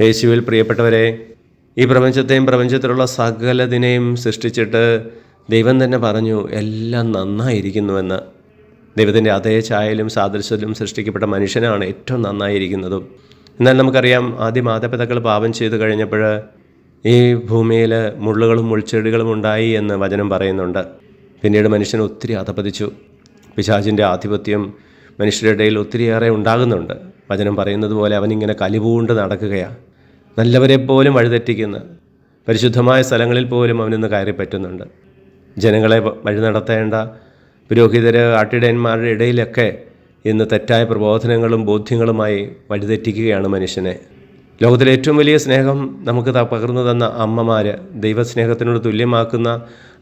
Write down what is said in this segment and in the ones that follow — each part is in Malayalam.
യേശുവിൽ പ്രിയപ്പെട്ടവരെ ഈ പ്രപഞ്ചത്തെയും പ്രപഞ്ചത്തിലുള്ള സകലതിനെയും സൃഷ്ടിച്ചിട്ട് ദൈവം തന്നെ പറഞ്ഞു എല്ലാം നന്നായിരിക്കുന്നുവെന്ന്. ദൈവത്തിന്റെ അതേ ചായലും സാദൃശ്യത്തിലും സൃഷ്ടിക്കപ്പെട്ട മനുഷ്യനാണ് ഏറ്റവും നന്നായിരിക്കുന്നതും. എന്നാൽ നമുക്കറിയാം ആദ്യ മാതാപിതാക്കൾ പാപം ചെയ്തു കഴിഞ്ഞപ്പോൾ ഈ ഭൂമിയിൽ മുള്ളുകളും മുൾച്ചെടികളും ഉണ്ടായി എന്ന് വചനം പറയുന്നുണ്ട്. പിന്നീട് മനുഷ്യൻ ഒത്തിരി അധപതിച്ചു പിശാചിന്റെ ആധിപത്യം മനുഷ്യരുടെ ഇടയിൽ ഒത്തിരിയേറെ ഉണ്ടാകുന്നുണ്ട്. വചനം പറയുന്നത് പോലെ അവനിങ്ങനെ കലിപൂണ്ട് നടക്കുകയാണ്. നല്ലവരെ പോലും വഴിതെറ്റിക്കുന്ന പരിശുദ്ധമായ സ്ഥലങ്ങളിൽ പോലും അവനിന്ന് കയറി പറ്റുന്നുണ്ട്. ജനങ്ങളെ വഴി നടത്തേണ്ട പുരോഹിതര് ആട്ടിടയന്മാരുടെ ഇടയിലൊക്കെ ഇന്ന് തെറ്റായ പ്രബോധനങ്ങളും ബോധ്യങ്ങളുമായി വഴിതെറ്റിക്കുകയാണ് മനുഷ്യനെ. ലോകത്തിലെ ഏറ്റവും വലിയ സ്നേഹം നമുക്ക് പകർന്നു തന്ന അമ്മമാർ ദൈവസ്നേഹത്തിനോട് തുല്യമാക്കുന്ന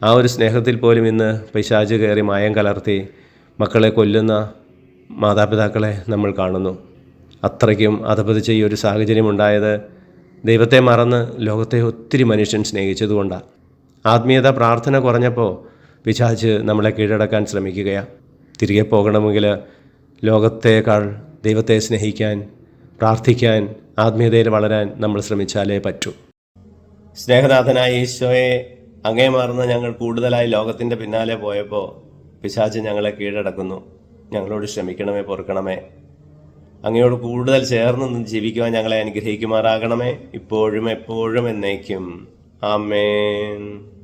ആ ഒരു സ്നേഹത്തിൽ പോലും ഇന്ന് പൈശാച് കയറി മായം കലർത്തി മക്കളെ കൊല്ലുന്ന മാതാപിതാക്കളെ നമ്മൾ കാണുന്നു. അത്രയ്ക്കും അധപതിച്ച ഈ ഒരു സാഹചര്യം ഉണ്ടായത് ദൈവത്തെ മറന്ന് ലോകത്തെ ഒത്തിരി മനുഷ്യൻ സ്നേഹിച്ചതുകൊണ്ടാണ്. ആത്മീയത പ്രാർത്ഥന കുറഞ്ഞപ്പോൾ പിശാച് നമ്മളെ കീഴടക്കാൻ ശ്രമിക്കുകയാണ് തിരികെ പോകണമെങ്കിൽ ലോകത്തേക്കാൾ ദൈവത്തെ സ്നേഹിക്കാൻ പ്രാർത്ഥിക്കാൻ ആത്മീയതയിൽ വളരാൻ നമ്മൾ ശ്രമിച്ചാലേ പറ്റൂ. സ്നേഹനാഥനായ ഈശോയെ അങ്ങേ മറന്ന് ഞങ്ങൾ കൂടുതലായി ലോകത്തിന്റെ പിന്നാലെ പോയപ്പോൾ പിശാച് ഞങ്ങളെ കീഴടക്കുന്നു. ഞങ്ങളോട് ശ്രമിക്കണമേ പൊറുക്കണമേ. അങ്ങയോട് കൂടുതൽ ചേർന്ന് നിന്ന് ജീവിക്കുവാൻ ഞങ്ങളെ അനുഗ്രഹിക്കുമാറാകണമേ. ഇപ്പോഴും എപ്പോഴും എന്നേക്കും. ആമേൻ.